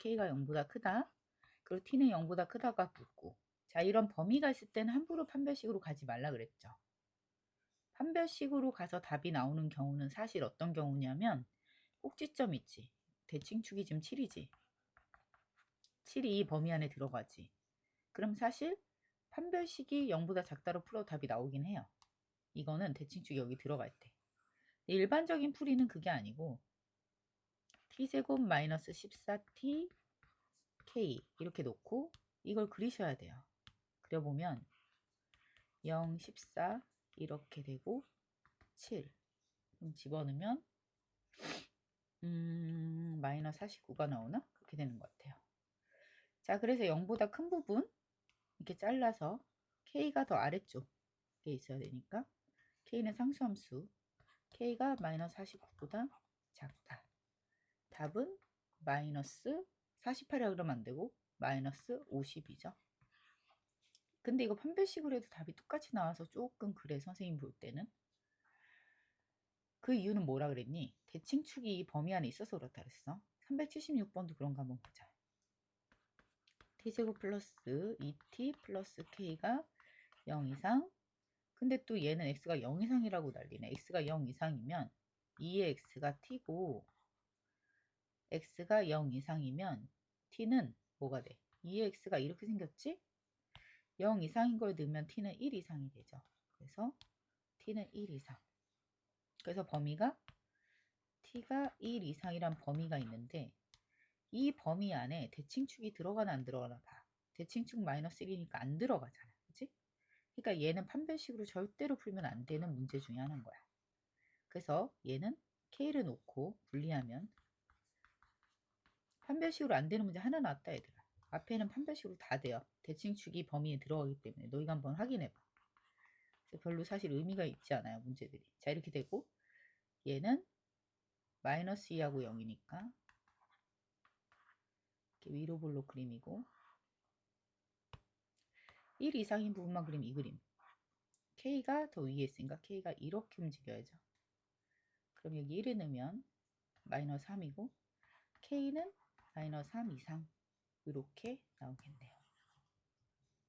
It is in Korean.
k가 0보다 크다. 그리고 t는 0보다 크다가 붙고 자 이런 범위가 있을 때는 함부로 판별식으로 가지 말라 그랬죠. 판별식으로 가서 답이 나오는 경우는 사실 어떤 경우냐면 꼭지점 있지. 대칭축이 지금 7이지. 7이 이 범위 안에 들어가지. 그럼 사실 판별식이 0보다 작다로 풀어도 답이 나오긴 해요. 이거는 대칭축이 여기 들어갈 때. 일반적인 풀이는 그게 아니고 t제곱 마이너스 14t k 이렇게 놓고 이걸 그리셔야 돼요. 그려보면 0, 14 이렇게 되고 7 그럼 집어넣으면 음, 마이너스 49가 나오나? 그렇게 되는 것 같아요. 자, 그래서 0보다 큰 부분 이렇게 잘라서 k가 더 아래쪽에 있어야 되니까 k는 상수함수 k가 마이너스 49보다 작다. 답은 마이너스 48이라 그러면 안 되고 마이너스 50이죠. 근데 이거 판별식으로 해도 답이 똑같이 나와서 조금 그래 선생님 볼 때는 그 이유는 뭐라 그랬니? 대칭축이 이 범위 안에 있어서 그렇다 그랬어. 376번도 그런가 한번 보자. t제곱 플러스 2t 플러스 k가 0 이상 근데 또 얘는 x가 0 이상이라고 난리네. x가 0 이상이면 2의 x가 t고 x가 0 이상이면 t는 뭐가 돼? 2의 x가 이렇게 생겼지? 0 이상인 걸 넣으면 t는 1 이상이 되죠. 그래서 t는 1 이상. 그래서 범위가 t가 1 이상이란 범위가 있는데 이 범위 안에 대칭축이 들어가나 안 들어가나 봐. 대칭축 마이너스 1이니까 안 들어가잖아. 그치? 그러니까 얘는 판별식으로 절대로 풀면 안 되는 문제 중에 하나인 거야. 그래서 얘는 k를 놓고 분리하면 판별식으로 안 되는 문제 하나 나왔다 얘들아. 앞에는 판별식으로 다 돼요. 대칭축이 범위에 들어가기 때문에 너희가 한번 확인해봐. 별로 사실 의미가 있지 않아요 문제들이. 자 이렇게 되고 얘는 마이너스 2하고 0이니까 이렇게 위로 볼록 그림이고 1 이상인 부분만 그리면 이 그림. K가 더 위에 있으니까 K가 이렇게 움직여야죠. 그럼 여기 1을 넣으면 마이너스 3이고 K는 마이너스 3 이상 이렇게 나오겠네요.